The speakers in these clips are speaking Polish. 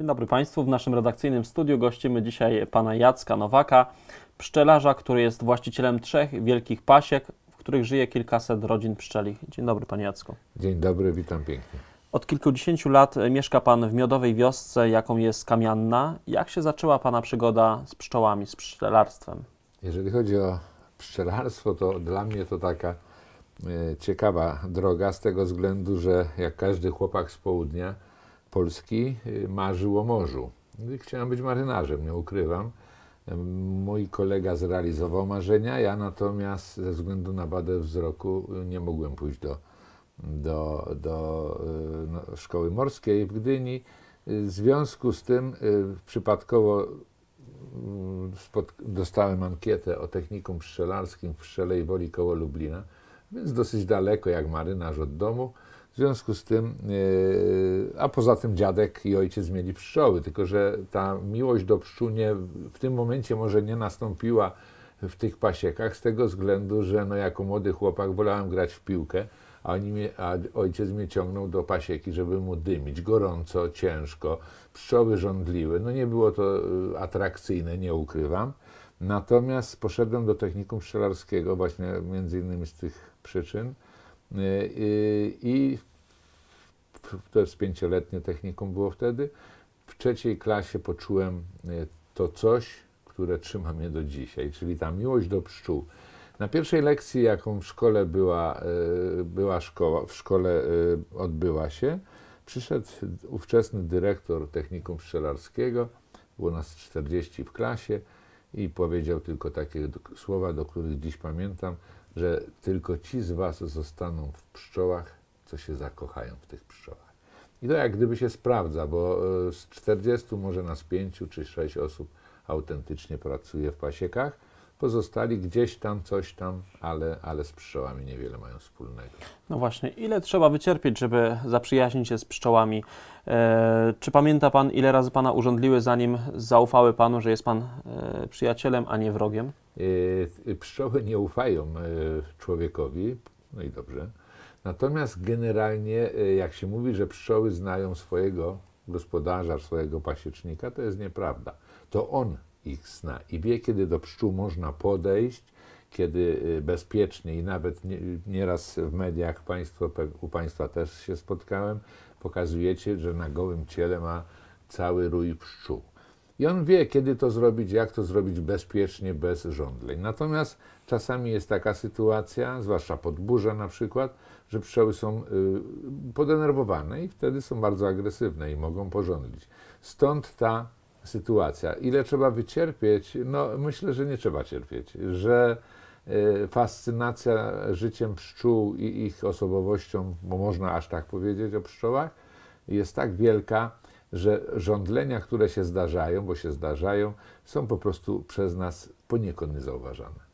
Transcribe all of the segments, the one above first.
Dzień dobry Państwu. W naszym redakcyjnym studiu gościmy dzisiaj pana Jacka Nowaka, pszczelarza, który jest właścicielem trzech wielkich pasiek, w których żyje kilkaset rodzin pszczeli. Dzień dobry Panie Jacku. Dzień dobry, witam pięknie. Od kilkudziesięciu lat mieszka Pan w miodowej wiosce, jaką jest Kamianna. Jak się zaczęła Pana przygoda z pszczołami, z pszczelarstwem? Jeżeli chodzi o pszczelarstwo, to dla mnie to taka e, ciekawa droga z tego względu, że jak każdy chłopak z południa Polski e, marzył o morzu. Chciałem być marynarzem, nie ukrywam. Mój kolega zrealizował marzenia, ja natomiast ze względu na wadę wzroku e, nie mogłem pójść do, do, do e, no, szkoły morskiej w Gdyni. W związku z tym przypadkowo mm, dostałem ankietę o technikum pszczelarskim w Pszczelej Woli koło Lublina, więc dosyć daleko jak marynarz od domu. Związku z tym, yy, a poza tym dziadek i ojciec mieli pszczoły, tylko że ta miłość do pszczół nie, w tym momencie może nie nastąpiła w tych pasiekach z tego względu, że no jako młody chłopak wolałem grać w piłkę, a, mnie, a ojciec mnie ciągnął do pasieki, żeby mu dymić. Gorąco, ciężko, pszczoły żądliły. No nie było to y, atrakcyjne, nie ukrywam. Natomiast poszedłem do technikum pszczelarskiego właśnie między innymi z tych przyczyn y, i to jest pięcioletnie technikum było wtedy. W trzeciej klasie poczułem y, to coś, które trzyma mnie do dzisiaj, czyli ta miłość do pszczół. Na pierwszej lekcji, jaką w szkole była, y, była szkoła, w szkole y, odbyła się, przyszedł ówczesny dyrektor technikum pszczelarskiego, było nas 40 w klasie i powiedział tylko takie słowa, do których dziś pamiętam, że tylko ci z was zostaną w pszczołach, co się zakochają w tych pszczołach. I to jak gdyby się sprawdza, bo y, z 40 może nas 5 czy 6 osób autentycznie pracuje w pasiekach. Pozostali gdzieś tam, coś tam, ale, ale z pszczołami niewiele mają wspólnego. No właśnie, ile trzeba wycierpieć, żeby zaprzyjaźnić się z pszczołami? E, czy pamięta Pan, ile razy Pana urządliły, zanim zaufały Panu, że jest Pan e, przyjacielem, a nie wrogiem? Y, Pszczoły nie ufają y, człowiekowi, no i dobrze. Natomiast generalnie, y, jak się mówi, że pszczoły znają swojego gospodarza, swojego pasiecznika, to jest nieprawda. To on ich zna i wie, kiedy do pszczół można podejść, kiedy y, bezpiecznie i nawet nie, nieraz w mediach państwo, u Państwa też się spotkałem, pokazujecie, że na gołym ciele ma cały rój pszczół. I on wie, kiedy to zrobić, jak to zrobić bezpiecznie, bez żądleń. Natomiast czasami jest taka sytuacja, zwłaszcza pod burzę na przykład, że pszczoły są y, podenerwowane i wtedy są bardzo agresywne i mogą porządlić. Stąd ta sytuacja. Ile trzeba wycierpieć? No, myślę, że nie trzeba cierpieć, że y, fascynacja życiem pszczół i ich osobowością, bo można aż tak powiedzieć o pszczołach, jest tak wielka, że żądlenia, które się zdarzają, bo się zdarzają, są po prostu przez nas poniekąd niezauważane.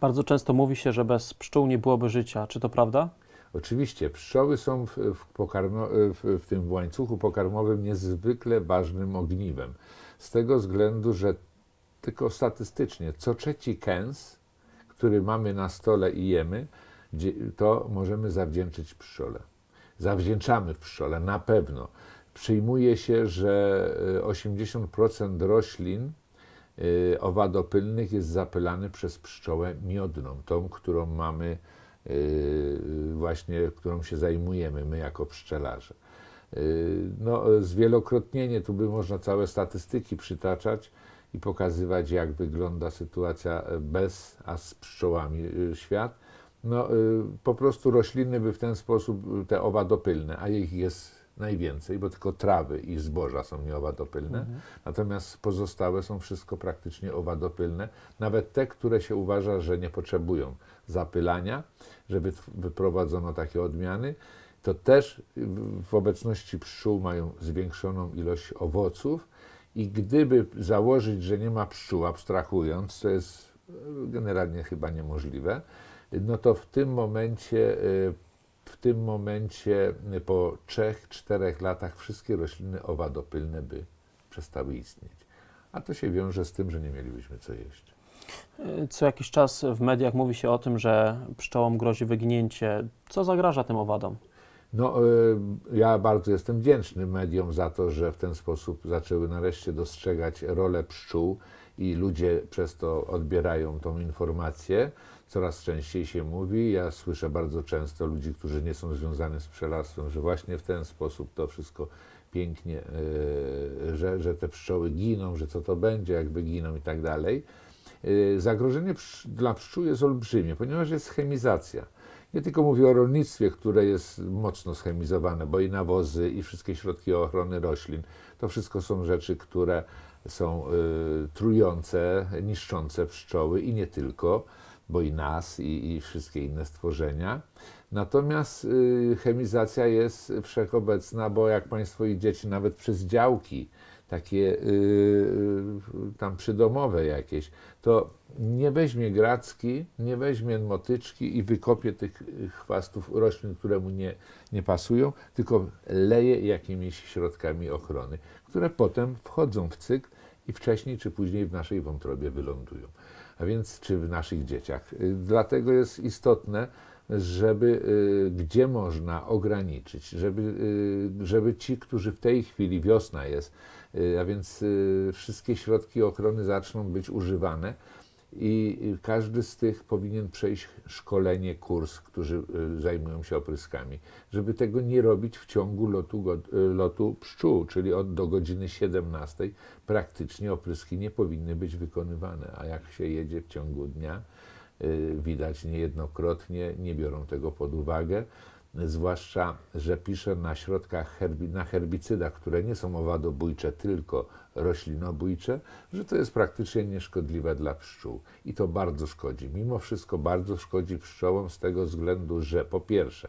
Bardzo często mówi się, że bez pszczół nie byłoby życia. Czy to prawda? Oczywiście pszczoły są w, w, pokarmo, w, w tym łańcuchu pokarmowym niezwykle ważnym ogniwem. Z tego względu, że tylko statystycznie co trzeci kęs, który mamy na stole i jemy, to możemy zawdzięczyć pszczole. Zawdzięczamy pszczole, na pewno. Przyjmuje się, że y, 80% roślin y, owadopylnych jest zapylany przez pszczołę miodną, tą, którą mamy właśnie, którą się zajmujemy my jako pszczelarze. Y, No, zwielokrotnienie, tu by można całe statystyki przytaczać i pokazywać, jak wygląda sytuacja bez, a z pszczołami y, świat. No, y, po prostu rośliny by w ten sposób, y, te owadopylne, a ich jest najwięcej, bo tylko trawy i zboża są nieowadopylne, natomiast pozostałe są wszystko praktycznie owadopylne, nawet te, które się uważa, że nie potrzebują zapylania, że wytw- wyprowadzono takie odmiany, to też w obecności pszczół mają zwiększoną ilość owoców. I gdyby założyć, że nie ma pszczół, abstrahując, co jest generalnie chyba niemożliwe, no to w tym momencie, y, w tym momencie y, po 3-4 latach wszystkie rośliny owadopylne by przestały istnieć. A to się wiąże z tym, że nie mielibyśmy co jeść. E, Co jakiś czas w mediach mówi się o tym, że pszczołom grozi wyginięcie. Co zagraża tym owadom? No, y, ja bardzo jestem wdzięczny mediom za to, że w ten sposób zaczęły nareszcie dostrzegać rolę pszczół i ludzie przez to odbierają tą informację. Coraz częściej się mówi, ja słyszę bardzo często ludzi, którzy nie są związani z pszczelarstwem, że właśnie w ten sposób to wszystko pięknie, y, że, że te pszczoły giną, że co to będzie, jakby giną i tak dalej. Y, Zagrożenie dla pszczół jest olbrzymie, ponieważ jest chemizacja. Nie tylko mówię o rolnictwie, które jest mocno schemizowane, bo i nawozy, i wszystkie środki ochrony roślin, to wszystko są rzeczy, które są y, trujące, niszczące pszczoły i nie tylko, bo i nas, i, i wszystkie inne stworzenia. Natomiast y, chemizacja jest wszechobecna, bo jak Państwo idziecie nawet przez działki, takie y, y, tam przydomowe jakieś, to nie weźmie gracki, nie weźmie motyczki i wykopie tych chwastów roślin, które mu nie, nie pasują, tylko leje jakimiś środkami ochrony, które potem wchodzą w cykl i wcześniej czy później w naszej wątrobie wylądują. A więc czy w naszych dzieciach. Y, Dlatego jest istotne, żeby y, gdzie można ograniczyć, żeby, y, żeby ci, którzy w tej chwili wiosna jest, a więc wszystkie środki ochrony zaczną być używane i każdy z tych powinien przejść szkolenie, kurs, którzy y, zajmują się opryskami, żeby tego nie robić w ciągu lotu, y, lotu pszczół, czyli od do godziny 17 praktycznie opryski nie powinny być wykonywane, a jak się jedzie w ciągu dnia, y, widać niejednokrotnie, nie biorą tego pod uwagę. Zwłaszcza, że piszę na środkach, herbi, na herbicydach, które nie są owadobójcze, tylko roślinobójcze, że to jest praktycznie nieszkodliwe dla pszczół. I to bardzo szkodzi. Mimo wszystko bardzo szkodzi pszczołom z tego względu, że po pierwsze,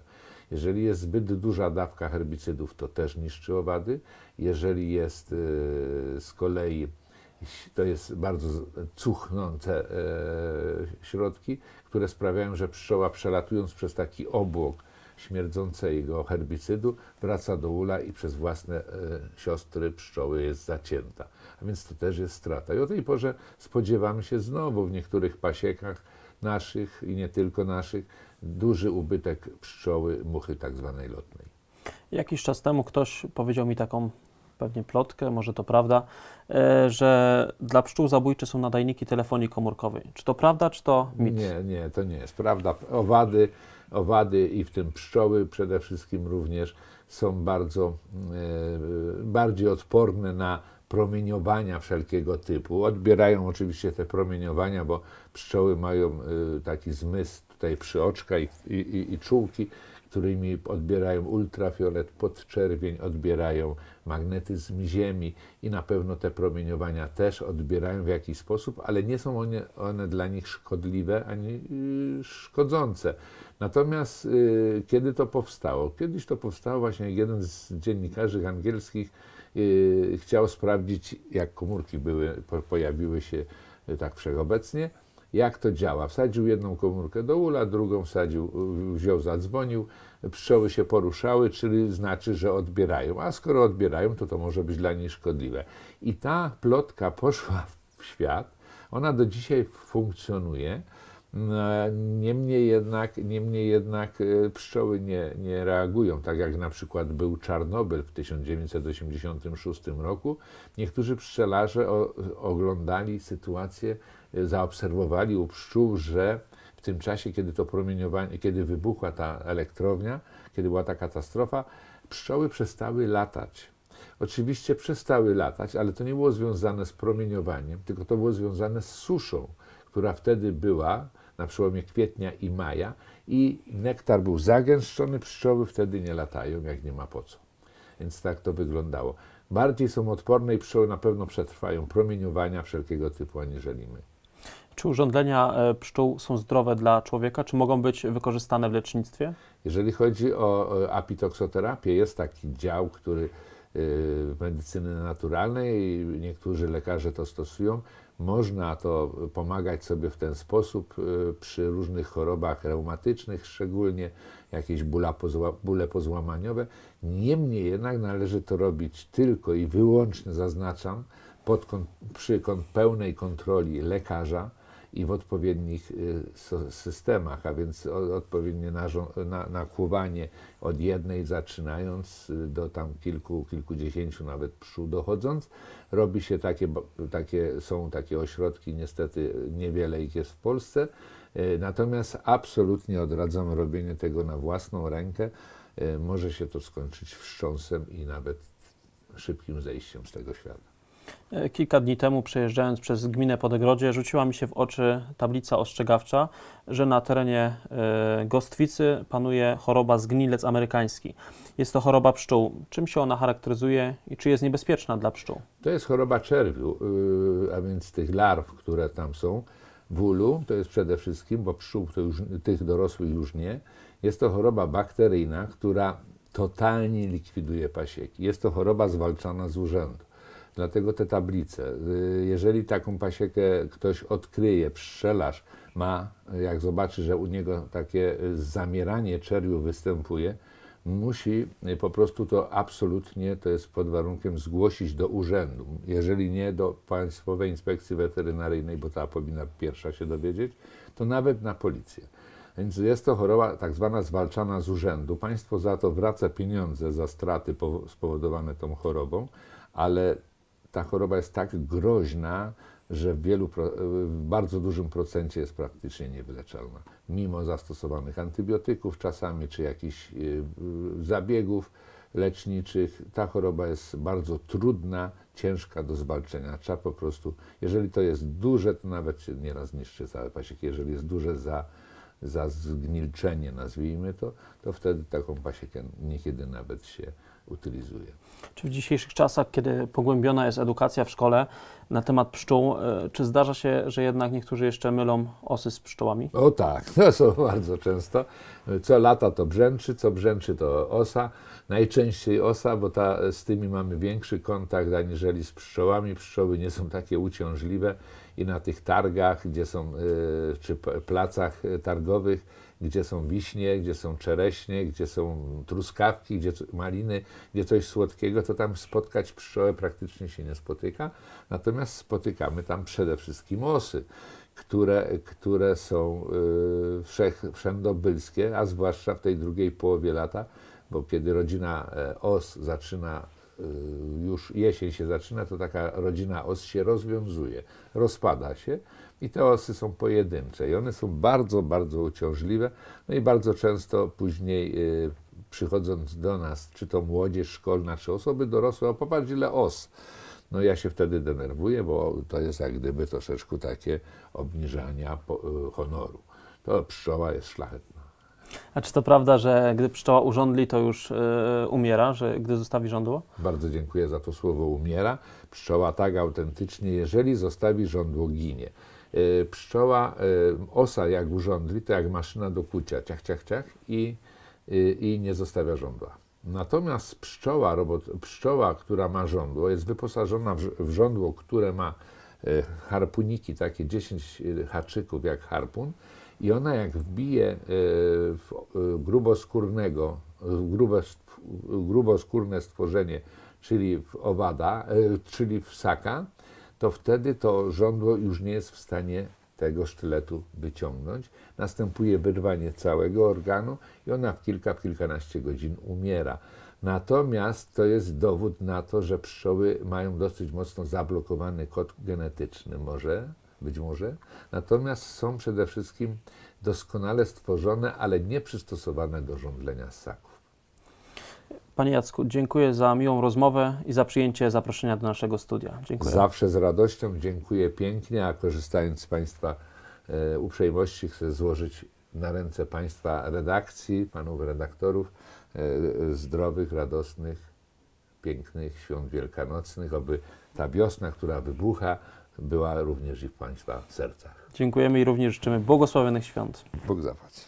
jeżeli jest zbyt duża dawka herbicydów, to też niszczy owady. Jeżeli jest y, z kolei to jest bardzo cuchnące e, środki, które sprawiają, że pszczoła przelatując przez taki obłok śmierdzącego herbicydu wraca do ula i przez własne e, siostry pszczoły jest zacięta. A więc to też jest strata. I o tej porze spodziewamy się znowu w niektórych pasiekach naszych i nie tylko naszych duży ubytek pszczoły muchy tak zwanej lotnej. Jakiś czas temu ktoś powiedział mi taką pewnie plotkę, może to prawda, e, że dla pszczół zabójcze są nadajniki telefonii komórkowej. Czy to prawda, czy to mit? Nie, nie, to nie jest prawda. Owady, owady i w tym pszczoły przede wszystkim również są bardzo e, bardziej odporne na promieniowania wszelkiego typu. Odbierają oczywiście te promieniowania, bo pszczoły mają e, taki zmysł tutaj przyoczka i, i, i, i czułki, którymi odbierają ultrafiolet, podczerwień, odbierają magnetyzm Ziemi i na pewno te promieniowania też odbierają w jakiś sposób, ale nie są one, one dla nich szkodliwe ani y, szkodzące. Natomiast y, kiedy to powstało? Kiedyś to powstało właśnie jeden z dziennikarzy angielskich y, chciał sprawdzić, jak komórki były, po, pojawiły się tak wszechobecnie, jak to działa. Wsadził jedną komórkę do ula, drugą wsadził, wziął, zadzwonił, pszczoły się poruszały, czyli znaczy, że odbierają. A skoro odbierają, to to może być dla nich szkodliwe. I ta plotka poszła w świat, ona do dzisiaj funkcjonuje. No, Niemniej jednak, niemniej jednak e, pszczoły nie, nie reagują, tak jak na przykład był Czarnobyl w 1986 roku. Niektórzy pszczelarze o, oglądali sytuację, e, zaobserwowali u pszczół, że w tym czasie, kiedy to promieniowanie, kiedy wybuchła ta elektrownia, kiedy była ta katastrofa, pszczoły przestały latać. Oczywiście przestały latać, ale to nie było związane z promieniowaniem, tylko to było związane z suszą, która wtedy była na przełomie kwietnia i maja i nektar był zagęszczony, pszczoły wtedy nie latają, jak nie ma po co. Więc tak to wyglądało. Bardziej są odporne i pszczoły na pewno przetrwają promieniowania wszelkiego typu aniżeli my. Czy urządzenia e, pszczół są zdrowe dla człowieka? Czy mogą być wykorzystane w lecznictwie? Jeżeli chodzi o o apitoksoterapię, jest taki dział, który w medycyny naturalnej, niektórzy lekarze to stosują. Można to pomagać sobie w ten sposób przy różnych chorobach reumatycznych, szczególnie jakieś bóle pozłamaniowe. Niemniej jednak należy to robić tylko i wyłącznie, zaznaczam, pod, przy pełnej kontroli lekarza i w odpowiednich y, systemach, a więc odpowiednie nakłuwanie od jednej zaczynając y, do tam kilku, kilkudziesięciu nawet pszczół dochodząc, robi się takie, takie, są takie ośrodki, niestety niewiele ich jest w Polsce, y, natomiast absolutnie odradzam robienie tego na własną rękę. Może się to skończyć wstrząsem i nawet szybkim zejściem z tego świata. E, Kilka dni temu, przejeżdżając przez gminę Podegrodzie, rzuciła mi się w oczy tablica ostrzegawcza, że na terenie e, Gostwicy panuje choroba zgnilec amerykański. Jest to choroba pszczół. Czym się ona charakteryzuje i czy jest niebezpieczna dla pszczół? To jest choroba czerwiu, yy, a więc tych larw, które tam są w ulu, to jest przede wszystkim, bo pszczół to już, tych dorosłych już nie. Jest to choroba bakteryjna, która totalnie likwiduje pasieki. Jest to choroba zwalczana z urzędu. Dlatego te tablice, yy, jeżeli taką pasiekę ktoś odkryje, pszczelarz ma, jak zobaczy, że u niego takie y, zamieranie czerwiu występuje, musi y, po prostu to absolutnie, to jest pod warunkiem zgłosić do urzędu. Jeżeli nie do Państwowej Inspekcji Weterynaryjnej, bo ta powinna pierwsza się dowiedzieć, to nawet na policję. Więc jest to choroba tak zwana zwalczana z urzędu. Państwo za to wraca pieniądze za straty powo- spowodowane tą chorobą, ale ta choroba jest tak groźna, że w, wielu, w bardzo dużym procencie jest praktycznie niewyleczalna. Mimo zastosowanych antybiotyków czasami, czy jakichś y, zabiegów leczniczych, ta choroba jest bardzo trudna, ciężka do zwalczenia. Trzeba po prostu, jeżeli to jest duże, to nawet nieraz niszczy całe pasieki. Jeżeli jest duże za, za zgnilczenie, nazwijmy to, to wtedy taką pasiekę niekiedy nawet się utylizuje. Czy w dzisiejszych czasach, kiedy pogłębiona jest edukacja w szkole na temat pszczół, e, czy zdarza się, że jednak niektórzy jeszcze mylą osy z pszczołami? O tak, to są bardzo często. Co lata to brzęczy, co brzęczy to osa. Najczęściej osa, bo ta, z tymi mamy większy kontakt aniżeli z pszczołami. Pszczoły nie są takie uciążliwe i na tych targach, gdzie są, y, czy placach y, targowych, gdzie są wiśnie, gdzie są czereśnie, gdzie są truskawki, gdzie maliny, gdzie coś słodkiego, to tam spotkać pszczołę praktycznie się nie spotyka. Natomiast spotykamy tam przede wszystkim osy które, które są y, wszech, wszędobylskie, a zwłaszcza w tej drugiej połowie lata, bo kiedy rodzina e, os zaczyna, już jesień się zaczyna, to taka rodzina os się rozwiązuje, rozpada się i te osy są pojedyncze i one są bardzo, bardzo uciążliwe, no i bardzo często później y, przychodząc do nas, czy to młodzież szkolna, czy osoby dorosłe, o popatrz ile os. No ja się wtedy denerwuję, bo to jest jak gdyby troszeczkę takie obniżania y, honoru. To pszczoła jest szlachetna. A czy to prawda, że gdy pszczoła urządli, to już e, umiera, że gdy zostawi żądło? Bardzo dziękuję za to słowo umiera. Pszczoła tak autentycznie, jeżeli zostawi żądło, ginie. Y, Pszczoła, y, osa jak urządli, to jak maszyna do kucia, ciach, ciach, ciach i, i nie zostawia żądła. Natomiast pszczoła, robot, pszczoła, która ma żądło, jest wyposażona w, w żądło, które ma harpuniki, takie 10 haczyków jak harpun i ona jak wbije y, w y, gruboskórnego, w gruboskórne stworzenie, czyli w owada, y, czyli w saka, to wtedy to żądło już nie jest w stanie tego sztyletu wyciągnąć. Następuje wyrwanie całego organu i ona w kilka, w kilkanaście godzin umiera. Natomiast to jest dowód na to, że pszczoły mają dosyć mocno zablokowany kod genetyczny, może, być może. Natomiast są przede wszystkim doskonale stworzone, ale nie przystosowane do żądlenia ssaków. Panie Jacku, dziękuję za miłą rozmowę i za przyjęcie zaproszenia do naszego studia. Dziękuję. Zawsze z radością dziękuję pięknie, a korzystając z Państwa e, uprzejmości chcę złożyć na ręce Państwa redakcji, Panów redaktorów e, zdrowych, radosnych, pięknych świąt wielkanocnych, aby ta wiosna, która wybucha, była również i w Państwa sercach. Dziękujemy i również życzymy błogosławionych świąt. Bóg zapłać.